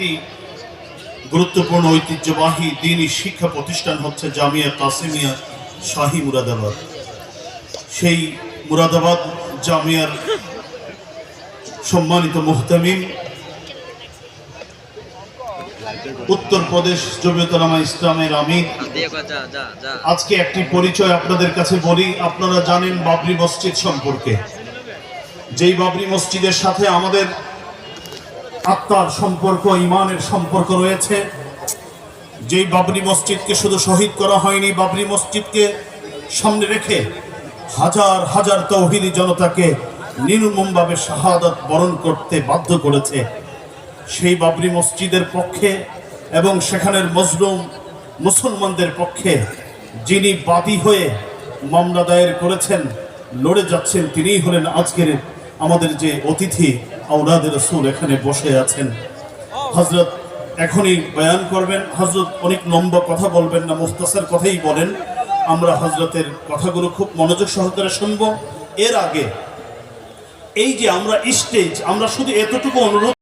একটি গুরুত্বপূর্ণ ঐতিহ্যবাহী দিনই শিক্ষা প্রতিষ্ঠান হচ্ছে জামিয়া কাসিমিয়া শাহী মুরাদাবাদ। সেই মুরাদাবাদ জামিয়ার সম্মানিত মুহতামিম উত্তরপ্রদেশ জমিয়তলামা ইসলামের যা আজকে একটি পরিচয় আপনাদের কাছে বলি, আপনারা জানেন বাবরি মসজিদ সম্পর্কে। যেই বাবরি মসজিদের সাথে আমাদের আত্মার সম্পর্ক, ইমানের সম্পর্ক রয়েছে। যেই বাবরি মসজিদকে শুধু শহীদ করা হয়নি, বাবরি মসজিদকে সামনে রেখে হাজার হাজার তৌহিদি জনতাকে নির্মমভাবে শাহাদত বরণ করতে বাধ্য করেছে। সেই বাবরি মসজিদের পক্ষে এবং সেখানের মজলুম মুসলমানদের পক্ষে যিনি বাদী হয়ে মামলা দায়ের করেছেন, লড়ে যাচ্ছেন, তিনিই হলেন আজকের আমাদের যে অতিথি। আউলাদের রসুল এখানে বসে আছেন। হজরত এখনই বয়ান করবেন। হজরত অনেক লম্বা কথা বলবেন না, মুস্তাসের কথাই বলেন। আমরা হজরতের কথাগুলো খুব মনোযোগ সহকারে শুনব। এর আগে এই যে আমরা স্টেজ, আমরা শুধু এতটুকু অনুরোধ